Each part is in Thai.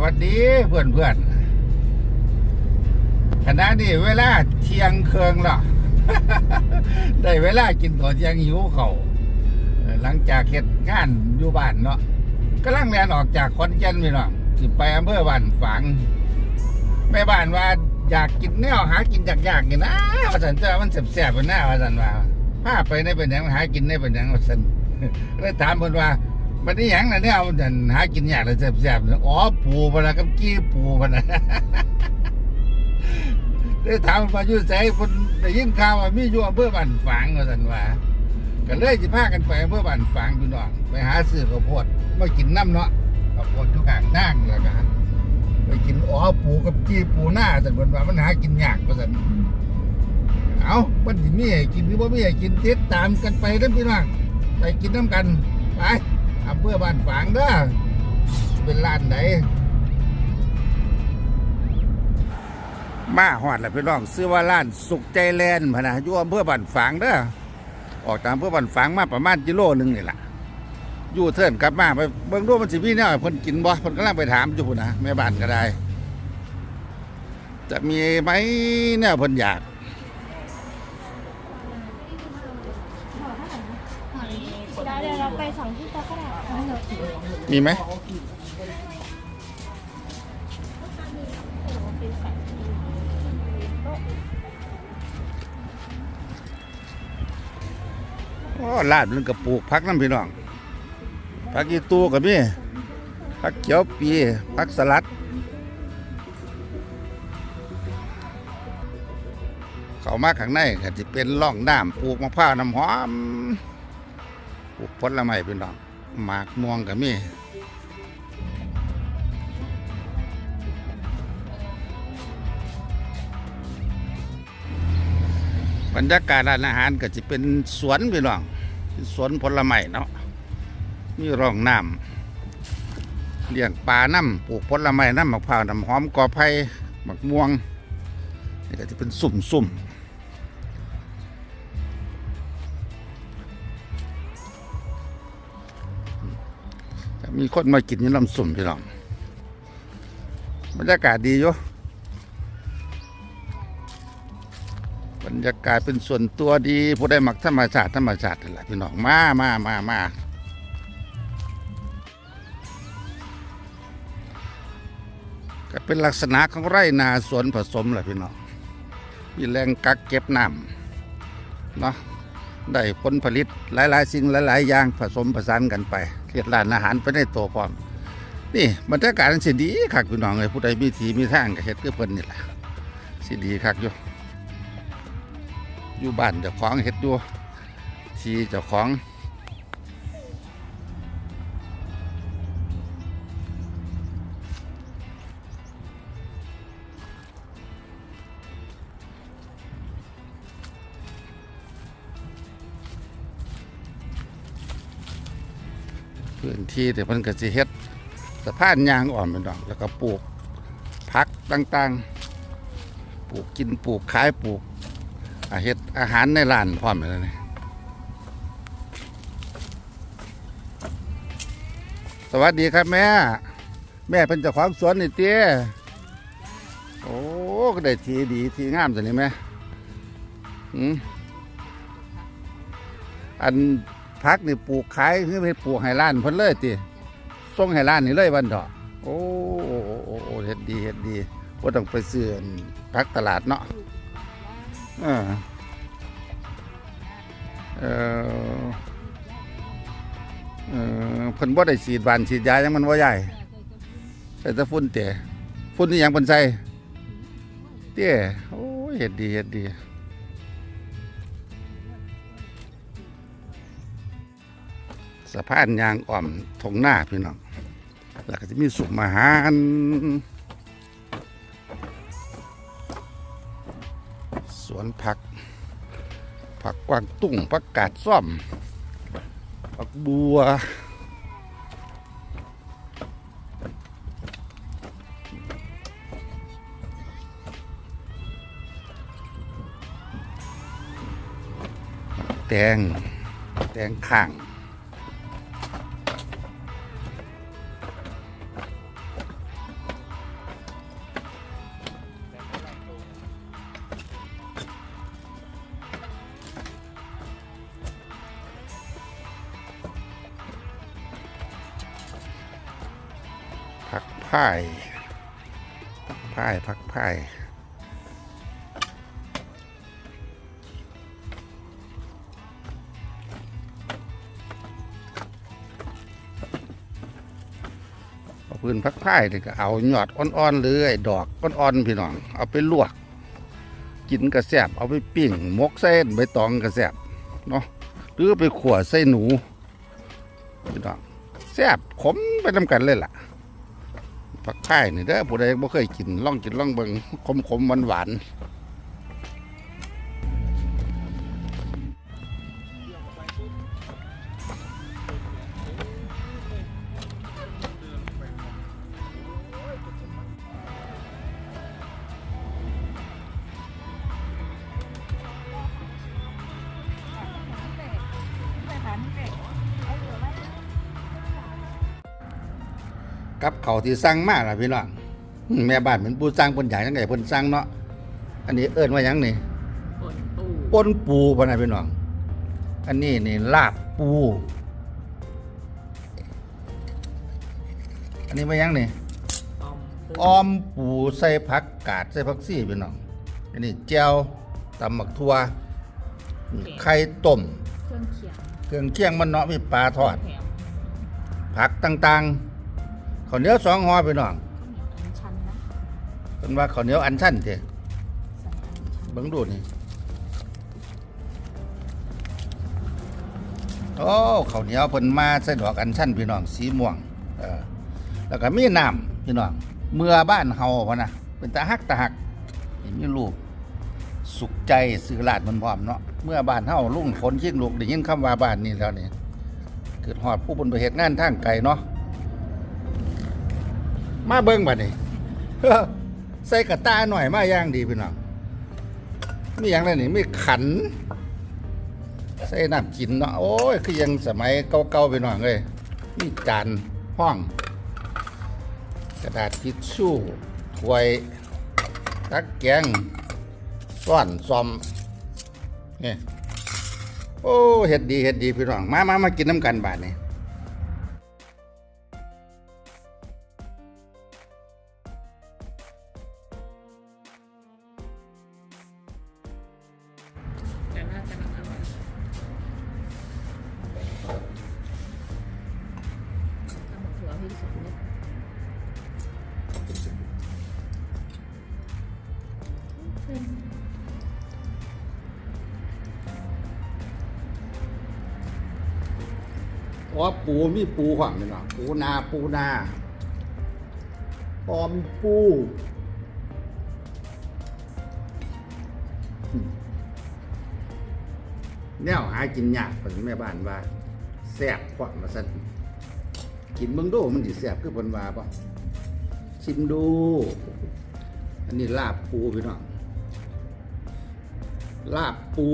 วัสดีเพื่อนเพื่อนขณะนี้เวลาเที่ยงเครืองล้วได้เวลากินข้าวเที่ยงหิวเขาหลังจากเฮ็ดงานอยู่บ้านเนาะกำลังแลนออกจากขอนแก่นพี่น้องสิไปอำเภอบ้านฝางแม่บ้านว่าอยากกินแนวหากินจากยากๆนี่นะว่าสันเจ้ามันแสบๆเป็นหน้าว่าสันว่าพาไปในเป็นหยังหากินในเป็นหยังว่าสันเลยถามเพิ่นว่า มันนี่หยังนะเนี่ยเอาแต่หากินยากเลยแสบๆอ๋อปูพนะกับกี้ปูพนะเลยถามเพิ่นว่าอยู่ไสเพิ่นได้ยินข่าวว่ามีอยู่อำเภอบ้านฝางว่าสันว่าก็เลยสิพากันไปอำเภอบ้านฝางพี่น้องไปหาซื้อข้าวโพดมากินน้ำเนาะข้าวโพดทุกอย่างนั่งแล้วก็ไปกินอ๋อปูกับจี้ปูหน้าแต่เพิ่นว่ามันหากินยากว่าซั่นเอามันสิมีให้กินหรือบ่มีให้กินติดตามกันไปเด้อพี่น้องไปกินน้ำกันไป อำเภอบ้านฝางเด้อเป็นร้านไหนมาฮอดแล้วพี่น้องซื้อว่าร้านสุขใจแลนพะนะอยู่อำเภอบ้านฝางเด้อออกจากอำเภอบ้านฝางมาประมาณกิโลหนึ่งนี่แหละอยู่เทินกลับมาไปเบิ่งดูมันสิมีแนวให้เพิ่นกินบ่เพิ่นกำลังไปถามอยู่นนะแม่บ้านก็ได้ จะมีไหมแนวเพิ่นอยาก ได้เดี๋ยวเราไปสองที่โต๊ะก็ได้มีไหมโอ้ลาดมันก็ปลูกพักน้ำพี่น้องพักอีตูก็มีพักเขียวปีพักสลัด เขามาข้างในก็จะเป็นร่องน้ำปลูกมะพร้าวน้ำหอม ลูกผลไม้พี่น้องหมากม่วงก็มีบรรยากาศร้านอาหารก็จะเป็นสวนพี่น้องสวนผลไม้เนาะมีร่องน้ำเลี้ยงปลาน้ำปลูกผลไม้น้ำมะพร้าวน้ำหอมกอไผ่หมักม่วงนี่ก็จะเป็นสุ่มสุ่มๆ มีคนมากินอยี่ลำสุ่มพี่น้องบรรยากาศดีอยู่บรรยากาศเป็นส่วนตัวดีผู้ได้หมักธรรมชาติธรรมชาติแหละพี่น้องมามามามาก็เป็นลักษณะของไร่นาสวนผสมแหละพี่น้องมีแรงกักเก็บน้ำเนาะได้ผลผลิตหลาย ๆ สิ่งหลาย ๆ อย่างผสมผสานกันไป เรียดร้านอาหารไปในตัวพร้อมนี่บรรยากาศมันสิดีคักพี่น้องเลยผู้ใดมีทีมีทางก็เฮ็ดคือเพิ่นนี่แหละสิดีคักอยู่อยู่บ้านเจ้าของเฮ็ดอยู่ทีเจ้าของ พื้นที่แต่มันก็สิเฮ็ดสะพานยางอ่อนเป็นดอกแล้วก็ปลูกผักต่างๆ ปลูกกินปลูกขายปลูกอาเฮ็ดอาหารในร้านพร้อมเลยนี่สวัสดีครับแม่ แม่เป็นเจ้าของสวนนี่เตี้ยโอ้ก็ได้ทีดีทีงามจังนี่แม่หืมอัน พักนี่ปลูกขายคือไปปลูกให้ร้านเพิ่นเลยติส่งให้ร้านนี่เลยวันเถอะโอ้โอ้เฮ็ดดีเฮ็ดดีว่าต้องไปซื้ออันพักตลาดเนาะเออเออเออเพิ่นบ่ได้ฉีดบานฉีดยายังมันบ่ใหญ่ใส่แต่ฝุ่นเตะฝุ่นนี่ยังเพิ่นใส่เต้โอ้เฮ็ดดีเฮ็ดดี สะพานยางอ่อมทงหน้าพี่น้องแล้วก็จะมีสุกมาหารสวนผัก ผักกวางตุ้งผักกาดซ่อม ผักบัวแตงแตงข้าง พ่ายพักพ่ายพักพ่ายเอาพื้นพักพ่ายนี่ก็เอาหยอดอ่อนๆหรือไอ้ดอกอ่อนๆพี่น้อง เอาไปลวก กินกระแสบเอาไปปิ้งหมกเส้นใบตองกระแสบเนาะหรือไปขั่วใส่หนูพี่น้องแซบขมไปนำกันเลยล่ะ ผักไข่นี่เด้อผู้ใดบ่เคยกินลองกินลองเบิ่งขมขมหวานหวาน กับเขาวที่สั่งมาล่ะพี่น้องอืมแม่บ้านเป็นผู้สั่งเพิ่นใหญ่จังไงเพิ่นสั่งเนาะอันนี้เอิ้นว่าหยังนี่ฝนตู้ป่นปูพ่นน่ะพี่น้อง อันนี้นี่ลาบปู อันนี้ว่าหยังนี่ออมตื้ออมปูใส่ผักกาดใส่ผักซี่พี่น้อง อันนี้แจ่วตำหมักทั่วไข่ต้มเครื่องเคียงเครื่องเคียงมันเนาะมีปลาทอดแถมผักต่างๆ ข้าวเหนียวสองห่อพี่น้องข้าวเหนียวอันชันนะเป็นว่าข้าวเหนียวอันชั้นเถอะใส่อันชันเบิ่งดูนี่โอ้ข้าวเหนียวเพิ่นมาใส่ดอกอันชั้นพี่น้องสีม่วงเออแล้วก็มีน้ำพี่น้องเมื่อบ้านเฮาพะนะเป็นตาฮักตาฮักนี่มีลูกสุขใจซื้อลาดมันพร้อมเนาะเมื่อบ้านเฮาลุงฝนชิงลูกได้ยินคำว่าบ้านนี้แล้วนี่เกิดฮอดผู้บนไปเหตุงานทางไกลเนาะ มาเบิ่งบัดนี้ใส่กระตาหน่อยมาย่างดีพี่น้องมีอย่างไรนี่มีขัน ใส่น้ำกินเนาะโอ้ยคือยังสมัยเก่าๆไปหน่อยเลยมีจานห้อง กระดาษทิชชู่ถ้วยตักแกงซ้อนซอมนี่โอ้เฮ็ดดีเฮ็ดดีพี่น้องมามามากินน้ำกันบาดนี้ แต่น่าจะอร่อยทำหมกถั่วพี่สองเนี่ยอ๋อปูมีปูขวางพี่น้องปูนาปูนาปอมปูอืม แนวหากินยากเป็นแม่บ้านว่าแซ่บขวางมาสั่นกินเบิ่งดูมันสิแซ่บคือเพิ่นว่าป่ะชิมดู อันนี้ลาบปูพี่น้องลาบปู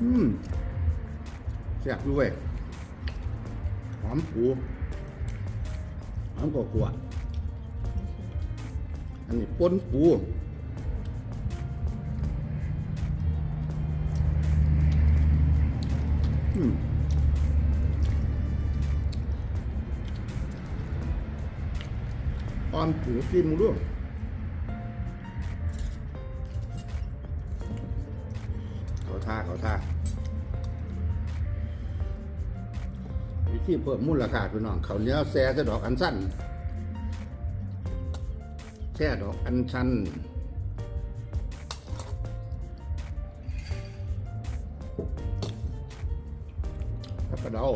อืมแซ่บด้วยหอมปูหอมกว่าอันนี้ป่นปู อืมออมปูซิมด้วยเขาท่าเขาท่าวิธีเพิ่มมูลค่าพี่น้องเขาวเหนี้ยวแซ่จะดอกอันสั้นแช่ดอกอันชัน แล้ว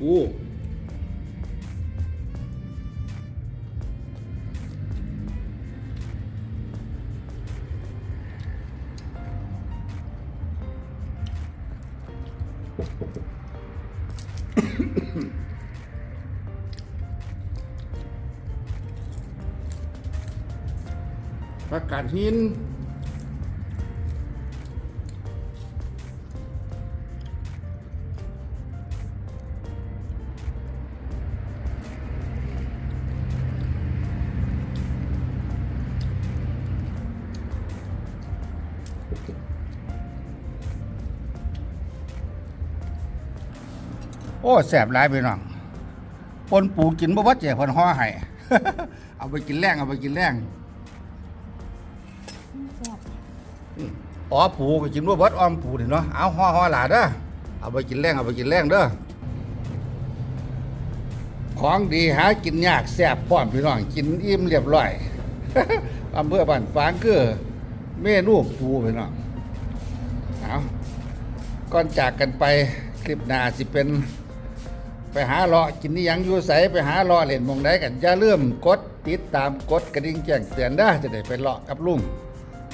ก็ ผักกาดหินโอ้แสบหลายไปน้องปนปูกินบ่วัดเจ้เพิ่นห่อให้ เอาไปกินแรงเอาไปกินแรง อ๋อปูก็กินบ่วัดอ้อมปูนี่เนาะเอาห่อห่อหลาเด้อเอาไปกินแรงเอาไปกินแรงเด้อของดีหากินยากแซ่บพร้อมพี่น้องกินอิ่มเรียบร้อยอำเภอบ้านฝางคือเมนูปูพี่น้องเอาก่อนจากกันไปคลิปหน้าสิเป็น ไปหาเลาะกินนี่ยังอยู่ใสไปหาเลาะเล่นมองใดกันอย่าลืมกดติดตามกดกระดิ่งแจ้งเตือนได้จะได้ไปเลาะกับลุง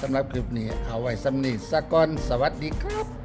สำหรับคลิปนี้เอาไว้สำนีสะก่อนสวัสดีครับ